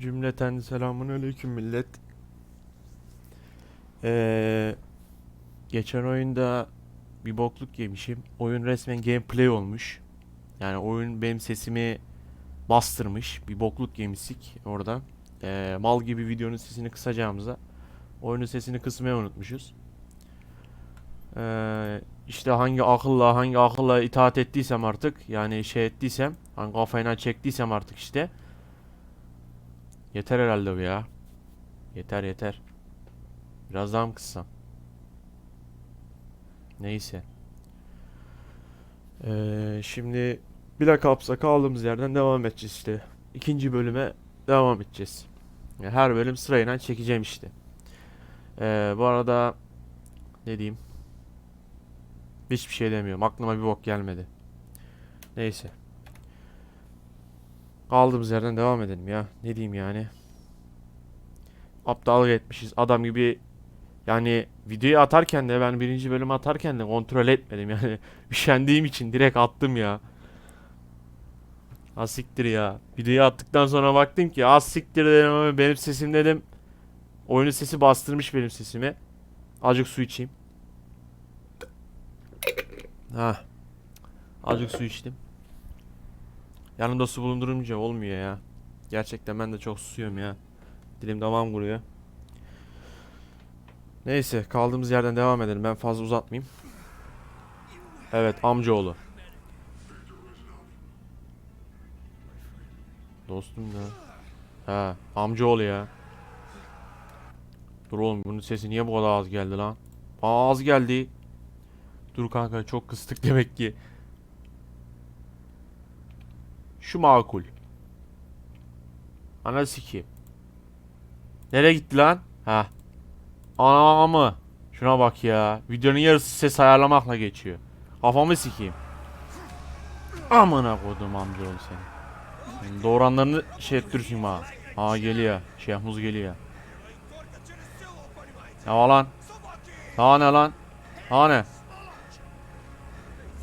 Cümleten selamun aleyküm millet. Ee, geçen oyunda bir bokluk yemişim. Oyun resmen gameplay olmuş. Yani oyun benim sesimi bastırmış. Bir bokluk yemişik orada. Ee, mal gibi videonun sesini kısacağımıza oyunun sesini kısmayı unutmuşuz. Ee, işte hangi akılla hangi akılla itaat ettiysem artık yani şey ettiysem hangi kafayla çektiysem artık işte Yeter herhalde bu ya. Yeter yeter. Biraz daha mı kıssam? Neyse. Ee, şimdi Black Ops'a kaldığımız yerden devam edeceğiz işte. İkinci bölüme devam edeceğiz. Ya Her bölüm sırayla çekeceğim işte. Ee, bu arada ne diyeyim? Hiçbir şey demiyorum. Aklıma bir bok gelmedi. Neyse. Kaldığımız yerden devam edelim ya. Ne diyeyim yani. Aptal etmişiz. Adam gibi yani videoyu atarken de ben birinci bölümü atarken de kontrol etmedim yani. Üşendiğim için direkt attım ya. Az siktir ya. Videoyu attıktan sonra baktım ki az siktir dedim ama benim sesim dedim. Oyunun sesi bastırmış benim sesimi. Azıcık su içeyim. Ha. Azıcık su içtim. Yanımda su bulundurunca olmuyor ya. Gerçekten ben de çok susuyorum ya. Dilim damağım kuruyor. Neyse kaldığımız yerden devam edelim. Ben fazla uzatmayayım. Evet amcaoğlu. Dostum ya. Ha amcaoğlu ya. Dur oğlum bunun sesi niye bu kadar az geldi lan? Aa, az geldi. Dur kanka çok kıstık demek ki. Şu makul. Ana sikeyim. Nereye gitti lan? Ha. Ana mı? Şuna bak ya. Videonun yarısı ses ayarlamakla geçiyor. Kafamı sikeyim. Amına koydum amcaoğlu seni. Senin Doğuranlarını şey ettirsin ha. Ha geliyor. Şehmuz geliyor. Ne var lan? Ha ne lan? Ha ne?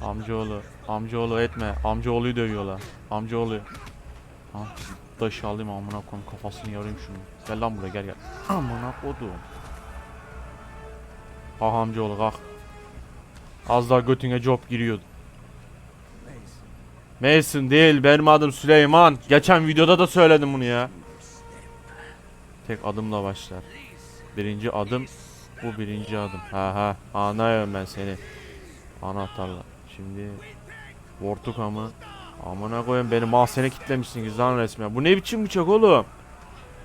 Amcaoğlu. Amcaoğlu etme. Amcaoğluyu dövüyorlar. Amcaoğlu. Ha. Taşı alayım amına koyayım kafasını yarayım şunu. Gel lan buraya gel gel. Amına kodum. Kalk amcaoğlu kalk. Az daha götüne job giriyordu. Mason değil benim adım Süleyman. Geçen videoda da söyledim bunu ya. Tek adımla başlar. Birinci adım bu birinci adım. Ha ha anlıyorum ben seni. Anahtarla. Şimdi Vortuka mı? Amına koyayım beni mahzene kitlemişsiniz lan resmen. Bu ne biçim bıçak oğlum?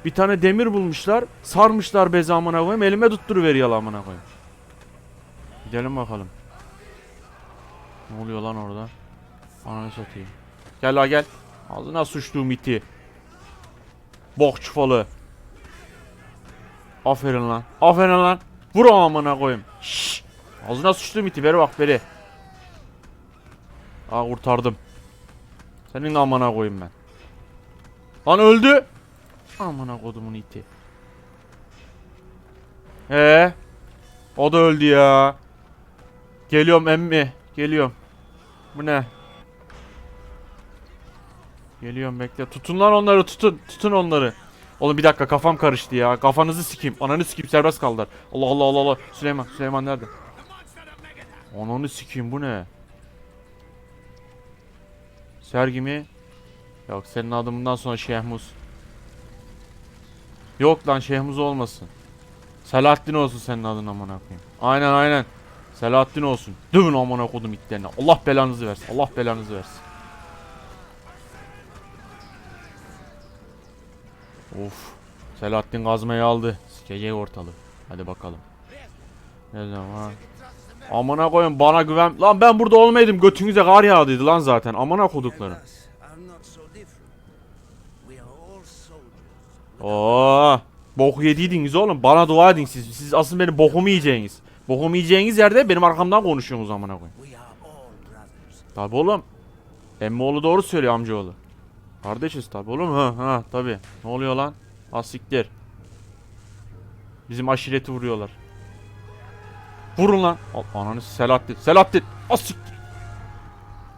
Bir tane demir bulmuşlar, sarmışlar bezi amına koyayım, elime tutturuveriyor amına koyayım. Gidelim bakalım. Ne oluyor lan orada? Ananı satayım. Gel la gel. Ağzına suçtuğum iti. Bok çufalı. Aferin lan. Aferin lan. Vur amına koyayım. Şşş. Ağzına suçtuğum iti. Beri bak beri. Aa kurtardım. Senin de amına koyayım ben. Lan öldü. Amına kodumun iti. Ee? O da öldü ya. Geliyorum emmi. Geliyorum. Bu ne? Geliyorum bekle. Tutun lan onları tutun. Tutun onları. Oğlum bir dakika kafam karıştı ya. Kafanızı sikeyim. Ananı sikeyim serbest kaldılar. Allah Allah Allah Allah. Süleyman Süleyman nerede? Ananı sikeyim bu ne? Sergi mi? Yok senin adımından sonra Şehmuz. Yok lan Şehmuz olmasın. Selahattin olsun senin adın amına koyayım. Aynen aynen. Selahattin olsun. Dövün amına kodum itlerine. Allah belanızı versin. Allah belanızı versin. Of. Selahattin kazmayı aldı. Sikecek ortalığı. Hadi bakalım. Ne zaman? Amına koyun bana güven. Lan ben burada olmaydım. Götünüze kar yağdıydı lan zaten. Amına soldiers. Oo. Boku yediydiniz oğlum. Bana dua edin siz. Siz asıl benim bokumu yiyeceğiniz. Bokumu yiyeceğiniz yerde benim arkamdan konuşuyorsunuz amına koyun. Tabi oğlum. Emmoğlu doğru söylüyor amcaoğlu. Kardeşiz tabi oğlum. Ha ha tabi. Ne oluyor lan? Asiktir. Bizim aşireti vuruyorlar. Vurun lan. Al, Ananı Selahattin. Selahattin. Asiktir.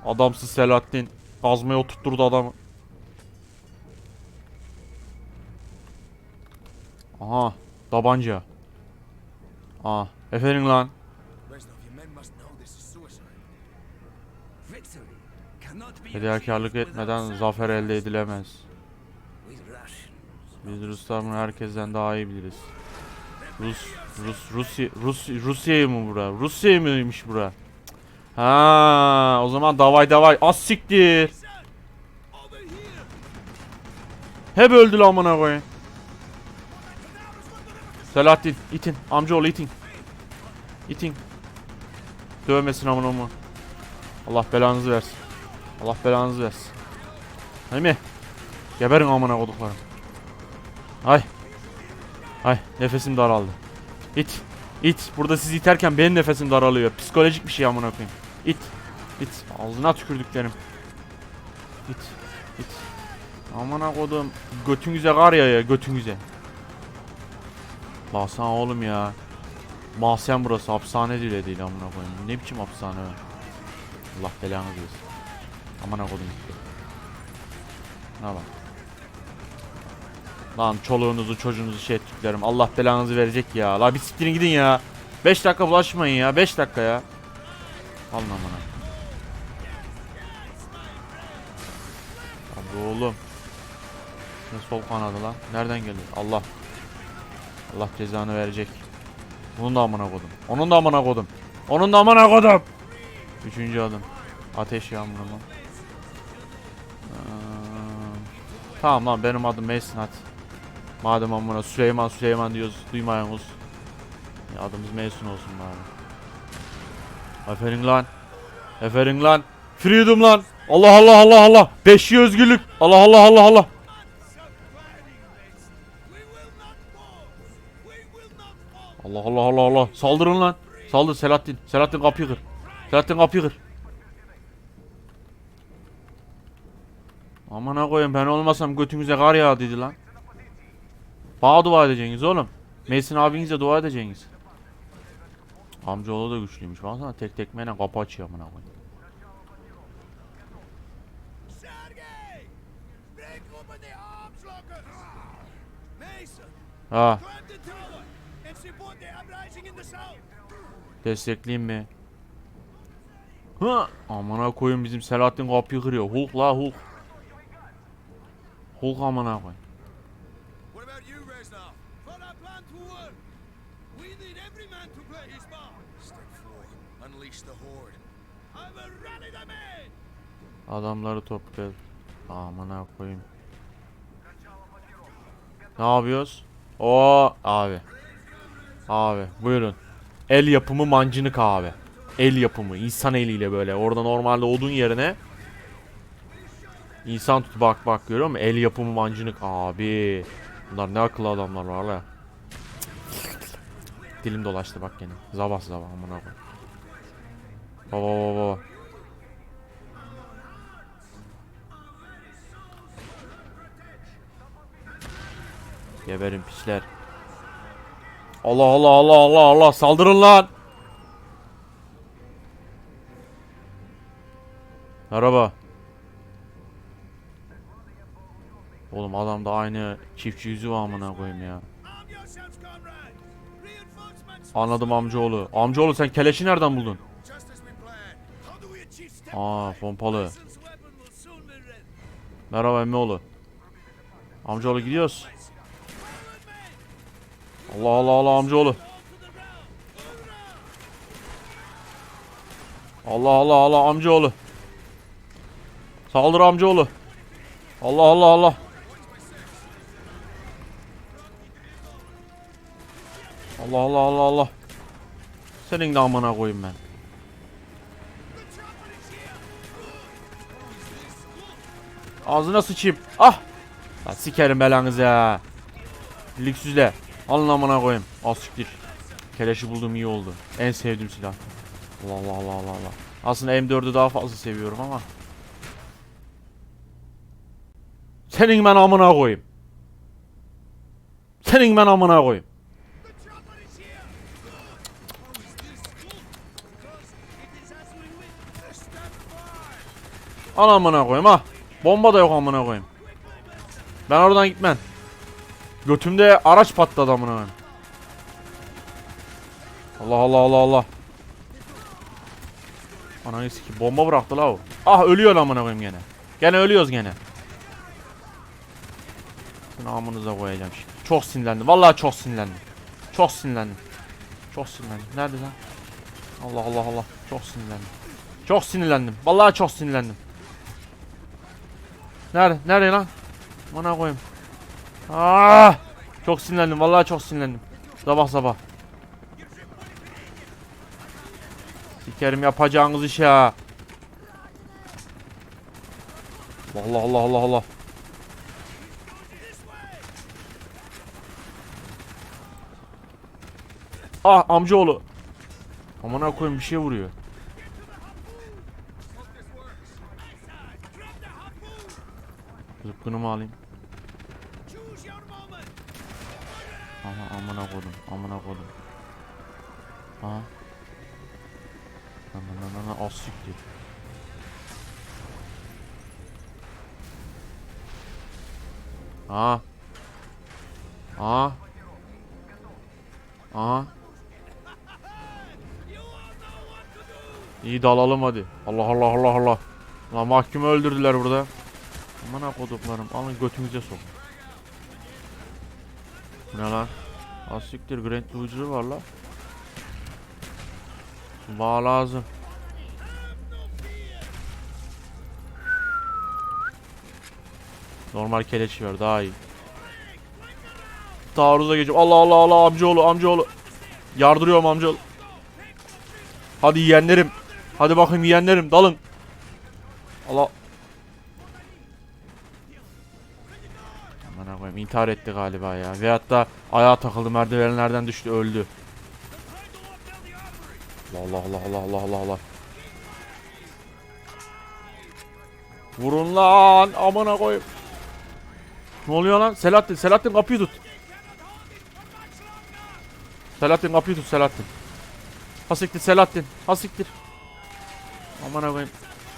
Adamsız Selahattin. Kazmaya oturtturdu adamı. Aha tabanca. Aa efendim lan. Fedakarlık etmeden zafer elde edilemez. Biz Ruslar bunu herkesten daha iyi biliriz. Rus, Rus, Rusya, Rus, Rusya mı bura? Rusya mıymış bura? Ha, o zaman davay davay. Az siktir. Hep öldü lan amına koyayım. Selahattin, itin. Amcaoğlu itin. İtin. Dövmesin amına mı? Allah belanızı versin. Allah belanızı versin. Değil mi? Geberin amına koduklarım. Ay. Ay nefesim daraldı. İt. İt. Burada siz iterken benim nefesim daralıyor. Psikolojik bir şey amına koyayım. İt. İt. Ağzına tükürdüklerim. İt. İt. Amına kodum. Götünüze kar ya ya götünüze. Baksana oğlum ya. Mahzen burası hapishane bile değil amına koyayım. Ne biçim hapishane o? Allah belanı versin. Amına kodum. Ne bak. Lan çoluğunuzu çocuğunuzu şey ettiklerim. Allah belanızı verecek ya. La bir siktirin gidin ya. 5 dakika bulaşmayın ya. 5 dakika ya. Alın amına. Abi oğlum. Ne sol kanadı lan? Nereden geliyor? Allah. Allah cezanı verecek. Bunun da amına kodum. Onun da amına kodum. Onun da amına kodum. Üçüncü adım. Ateş yağmuru mu? Tamam lan benim adım Mason hadi. Madem amına Süleyman Süleyman diyoruz duymayınız. Ya adımız Mason olsun bari. Aferin lan. Aferin lan. Freedom lan. Allah Allah Allah Allah. Beşi özgürlük. Allah Allah Allah Allah. Allah Allah Allah Allah. Saldırın lan. Saldır Selahattin. Selahattin kapıyı kır. Selahattin kapıyı kır. Aman koyayım ben olmasam götünüze kar yağ dedi lan. Bana dua edeceksiniz oğlum. Mesin abinize dua edeceksiniz. Amcaoğlu da güçlüymüş. Baksana tek tekmeyle kapı açıyor amına koyayım. Ha destekleyeyim mi? Hı amına koyayım bizim Selahattin kapıyı kırıyor. Hulk la Hulk. Hulk amına koyayım. Adamları topluyor. Amına koyayım. Ne yapıyoruz? O abi. Abi buyurun. El yapımı mancınık abi. El yapımı insan eliyle böyle. Orada normalde odun yerine insan tut bak bak görüyor musun? El yapımı mancınık abi. Bunlar ne akıllı adamlar var la. Dilim dolaştı bak gene. Zabah zabah amına koy. Baba baba Geberin pisler. Allah Allah Allah Allah Allah saldırın lan. Merhaba. Oğlum adamda aynı çiftçi yüzü var amına koyayım ya. Anladım amcaoğlu. Amcaoğlu sen keleşi nereden buldun? Just as we planned. How do we achieve step Aa pompalı. Mason's weapon will soon be ready. Merhaba emmioğlu. Amcaoğlu gidiyoruz. Allah Allah Allah amcaoğlu. Allah Allah Allah amcaoğlu. Saldır amcaoğlu. Allah Allah Allah. Allah Allah Allah Allah. Senin de amına koyayım ben. Ağzına sıçayım. Ah! Lan sikerim belanızı ya. Lüksüzle. Alın amına koyayım. Az siktir. Keleşi buldum iyi oldu. En sevdiğim silah. Allah Allah Allah Allah Allah. Aslında M4'ü daha fazla seviyorum ama. Senin ben amına koyayım. Senin ben amına koyayım. Al amına koyayım ha. Bomba da yok amına koyayım. Ben oradan gitmem. Götümde araç patladı amına. Allah Allah Allah Allah. Ananı ki bomba bıraktı la o. Ah ölüyor amına koyayım gene. Gene ölüyoruz gene. Şunu amınıza koyacağım şimdi. Çok sinirlendim. Vallahi çok sinirlendim. Çok sinirlendim. Çok sinirlendim. Nerede lan? Allah Allah Allah. Çok sinirlendim. Çok sinirlendim. Vallahi çok sinirlendim. Nerede? Nerede lan? Bana koyayım. Ah! Çok sinirlendim. Vallahi çok sinirlendim. Sabah sabah. Sikerim yapacağınız iş ya. Allah Allah Allah Allah. Ah amcaoğlu. Amına koyayım bir şey vuruyor. Zıpkınımı alayım. Amına koydum. Amına koydum. Aha. Ana ana ana az siktir. Aha. Aha. Aha. İyi dalalım hadi. Allah Allah Allah Allah. Lan mahkumu öldürdüler burada. Amına koduklarım. Alın götünüze sok. Bu ne lan? Asiktir Grand Luger var la. Bağ lazım. Normal keleş ver daha iyi. Taarruza geçiyorum. Allah Allah Allah amcaoğlu amcaoğlu. Yardırıyorum amcaoğlu. Hadi yiyenlerim. Hadi bakayım yiyenlerim dalın. Allah. Aman koyayım intihar etti galiba ya. Veyahut da ayağa takıldı merdivenlerden düştü öldü. Allah Allah Allah Allah Allah Allah. Vurun lan amına koyayım. Ne oluyor lan? Selahattin, Selahattin kapıyı tut. Selahattin kapıyı tut Selahattin. Hasiktir Selahattin. Hasiktir. Amına koyayım.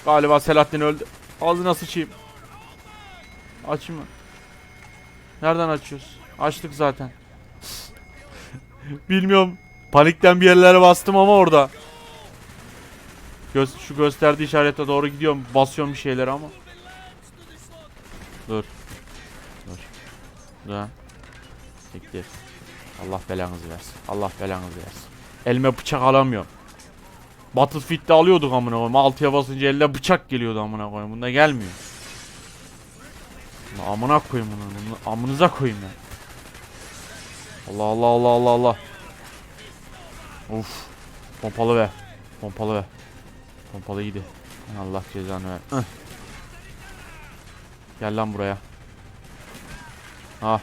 Galiba Selahattin öldü. Ağzına sıçayım. Mı? Nereden açıyoruz? Açtık zaten. Bilmiyorum. Panikten bir yerlere bastım ama orada. Göz, şu gösterdiği işarete doğru gidiyorum. Basıyorum bir şeyleri ama. Dur. Dur. Dur. Siktir. Allah belanızı versin. Allah belanızı versin. Elime bıçak alamıyorum. Battlefield'de alıyorduk amına koyayım. Altıya basınca eline bıçak geliyordu amına koyayım. Bunda gelmiyor. Amına koyayım bunu. amınıza koyayım ya. Allah Allah Allah Allah Allah. Uf. Pompalı be. Pompalı be. Pompalı iyiydi. Allah cezanı ver. Gel lan buraya. Ah.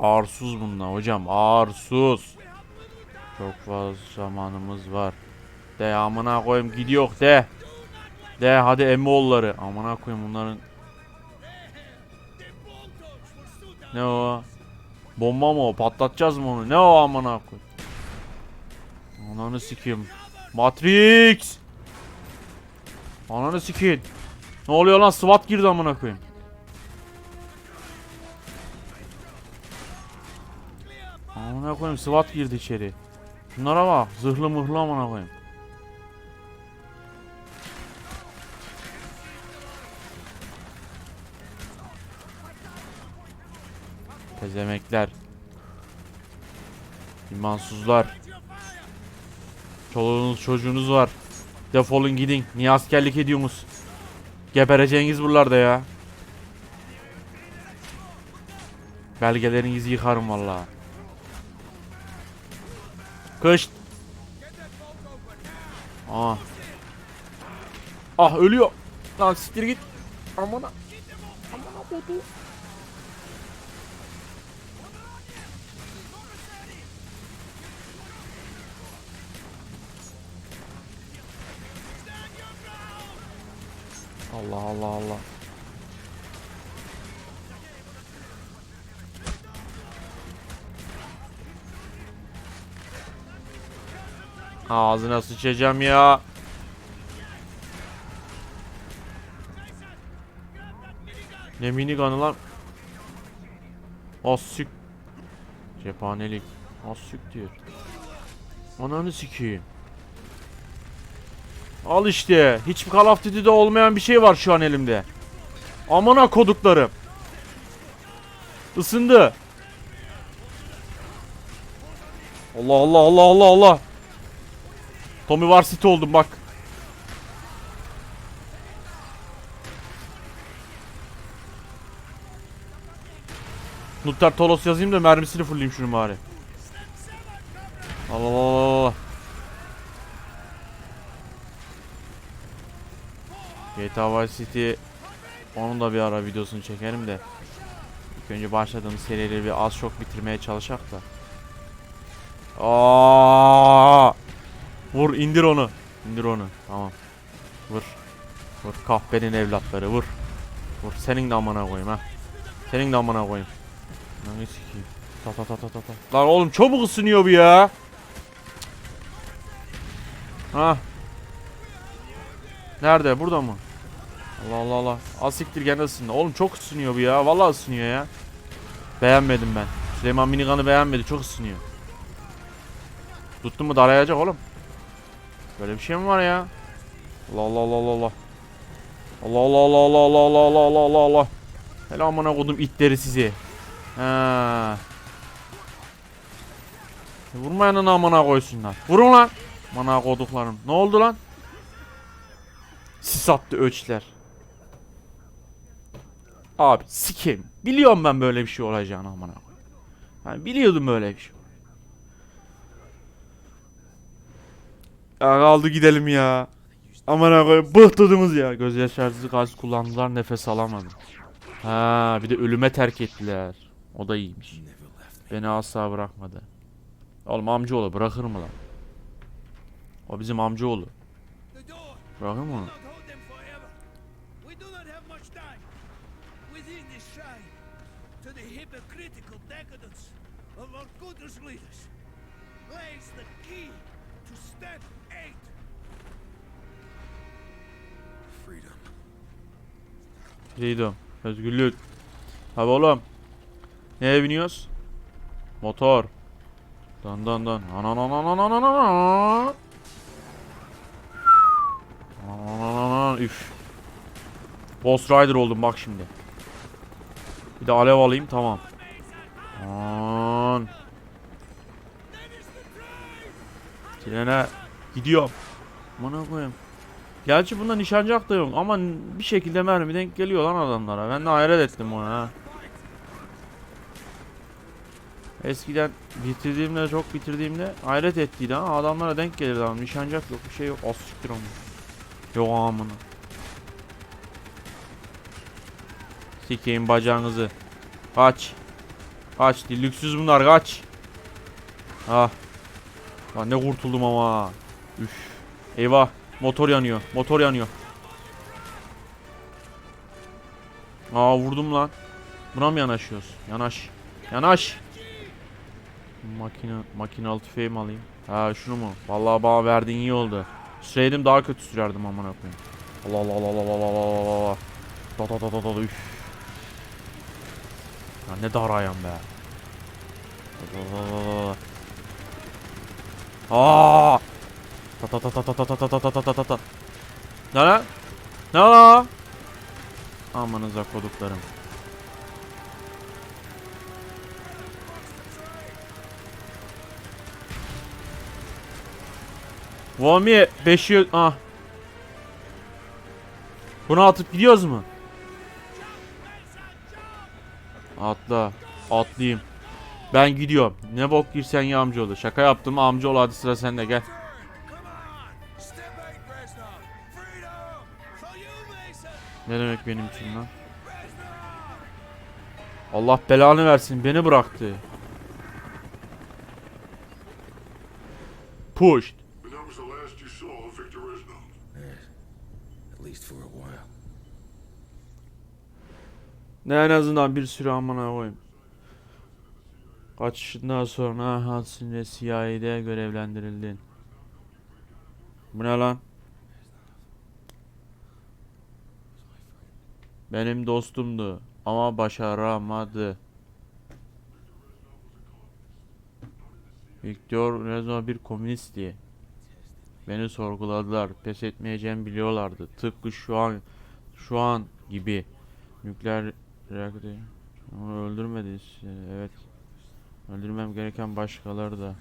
Arsuz bunlar hocam. Arsuz. Çok fazla zamanımız var. De amına koyayım gidiyor de. De hadi emmoğulları. Amına koyayım bunların. Ne o? Bomba mı o? Patlatacağız mı onu? Ne o amına koy? Ananı sikeyim. Matrix. Ananı sikeyim. Ne oluyor lan? SWAT girdi amına koyayım. Amına koyayım SWAT girdi içeri. Şunlara bak. Zırhlı mıhlı amına koyayım. Tezemekler. İmansızlar. Çoluğunuz çocuğunuz var. Defolun gidin. Niye askerlik ediyorsunuz? Gebereceğiniz buralarda ya. Belgelerinizi yıkarım vallahi. Kış. Aa. Ah ölüyor. Lan siktir git. Amına. Amına kodu. Allah Allah Allah. Ağzına sıçacağım ya. Ne minigun'ı lan? Az sik. Cephanelik. Az siktir. Ananı sikeyim. Al işte. Hiçbir Call of Duty'de olmayan bir şey var şu an elimde. Amına koduklarım. Isındı. Allah Allah Allah Allah Allah. Tommy Varsity oldum bak. Nutter Tolos yazayım da mermisini fullleyeyim şunu bari. Allah Allah Allah. GTA Vice City onun da bir ara videosunu çekerim de. İlk önce başladığımız serileri bir az çok bitirmeye çalışak da. Aa! Vur indir onu. İndir onu. Tamam. Vur. Vur kahpenin evlatları vur. Vur senin de amına koyayım ha. Senin de amına koyayım. Lan sikeyim. Ta ta ta ta ta ta. Lan oğlum çabuk ısınıyor bu ya. Ha. Nerede? Burada mı? Allah Allah Allah. Az siktir gene ısındı. Oğlum çok ısınıyor bu ya. Vallahi ısınıyor ya. Beğenmedim ben. Süleyman Minigan'ı beğenmedi. Çok ısınıyor. Tuttun mu darayacak oğlum. Böyle bir şey mi var ya? Allah Allah Allah Allah Allah. Allah Allah Allah Allah Allah Allah Allah Allah Allah. Hele amına kodum itleri sizi. Ha. Vurmayanın amına koysunlar. Vurun lan. Amına koduklarım. Ne oldu lan? Sis attı öçler. Abi sikeyim. Biliyorum ben böyle bir şey olacağını amına koyayım. Yani biliyordum böyle bir şey. Ya kaldı gidelim ya. Aman koyayım bıhtırdınız ya. Göz yaşartıcı gaz kullandılar nefes alamadım. Ha bir de ölüme terk ettiler. O da iyiymiş. Beni asla bırakmadı. Oğlum amcaoğlu bırakır mı lan? O bizim amcaoğlu. Bırakır mı onu? Lays the key to step eight. Freedom. Freedom. Özgürlük. Abi oğlum. Neye biniyoruz? Motor. Dan dan dan. Ananananananana. Anananananan. Üf. Ghost Rider oldum bak şimdi. Bir de alev alayım tamam. An. Trene gidiyorum. Bana koyayım. Gerçi bunda nişancak da yok ama bir şekilde mermi denk geliyor lan adamlara. Ben de hayret ettim ona ha. Eskiden bitirdiğimde çok bitirdiğimde hayret ettiydi ha. Adamlara denk gelirdi ama nişancak yok bir şey yok. Az siktir onu. Yok amına. Sikeyim bacağınızı. Kaç. Kaç. Dillüksüz bunlar kaç. Ah. Lan ne kurtuldum ama. Üf. Eyvah. Motor yanıyor. Motor yanıyor. Aa vurdum lan. Buna mı yanaşıyoruz? Yanaş. Yanaş. Makine, makinalı tüfeği mi alayım? Ha şunu mu? Vallahi bana verdiğin iyi oldu. Süreydim daha kötü sürerdim aman koyayım. Allah Allah Allah Allah Allah Allah Allah. Da da da da da üf. Ya ne dar ayağım be. Da da da da da. Aa! Ta ta ta ta ta ta ta ta ta ta ta ta ta. Ne lan? Ne lan? Amanıza koduklarım. Vomi 5'i ah. Bunu atıp gidiyoruz mu? Atla. Atlayayım. Ben gidiyorum. Ne bok girsen ya amcaoğlu. Şaka yaptım amcaoğlu hadi sıra sende gel. Ne demek benim için lan? Allah belanı versin beni bıraktı. Pushed. Ne en azından bir süre amına koyayım. Kaçışından sonra Hudson ve CIA'de görevlendirildin. Bu ne lan? Benim dostumdu ama başaramadı. Victor Rezo bir komünist diye. Beni sorguladılar. Pes etmeyeceğimi biliyorlardı. Tıpkı şu an şu an gibi. Nükleer reaktör onu öldürmedi. Evet. Öldürmem gereken başkaları da.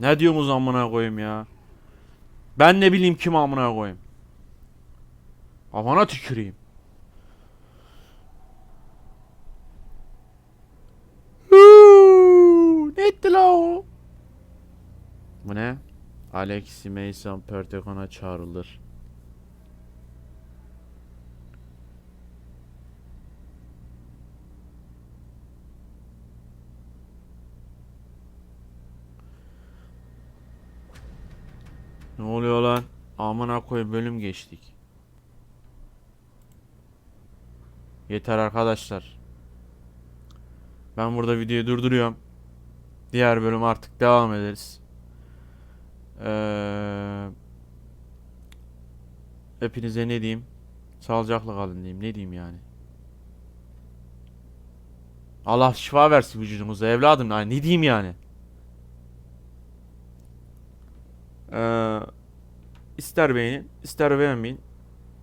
Ne diyorsunuz amına koyayım ya? Ben ne bileyim kim amına koyayım. Kafana tüküreyim. Ne etti la o? Bu ne? Alex Mason Pentagon'a çağrılır. Ne oluyor lan? Amına koyayım bölüm geçtik. Yeter arkadaşlar. Ben burada videoyu durduruyorum. Diğer bölüm artık devam ederiz. Ee, hepinize ne diyeyim? Sağlıcakla kalın diyeyim. Ne diyeyim yani? Allah şifa versin vücudunuza evladım. Ne diyeyim yani? Ee, ister beğenin, ister beğenmeyin.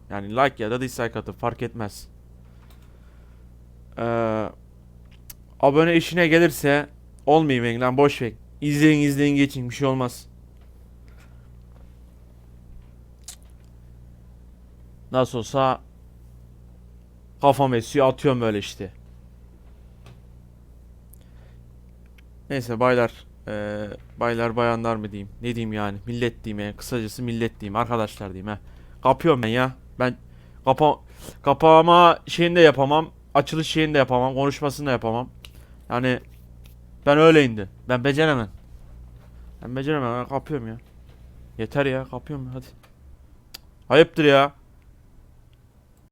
Yani like ya da dislike atın fark etmez. Ee, abone işine gelirse olmayayım lan boş ver. İzleyin izleyin geçin bir şey olmaz. Nasıl olsa kafam esiyor atıyorum böyle işte. Neyse baylar. Eee, baylar bayanlar mı diyeyim? Ne diyeyim yani? Millet diyeyim ya. Kısacası millet diyeyim. Arkadaşlar diyeyim ha. Kapıyorum ben ya. Ben kapa kapama şeyini de yapamam. Açılış şeyini de yapamam. Konuşmasını da yapamam. Yani ben öyleyimdi. Ben beceremem. Ben beceremem. Ben kapıyorum ya. Yeter ya. Kapıyorum hadi. Ayıptır ya.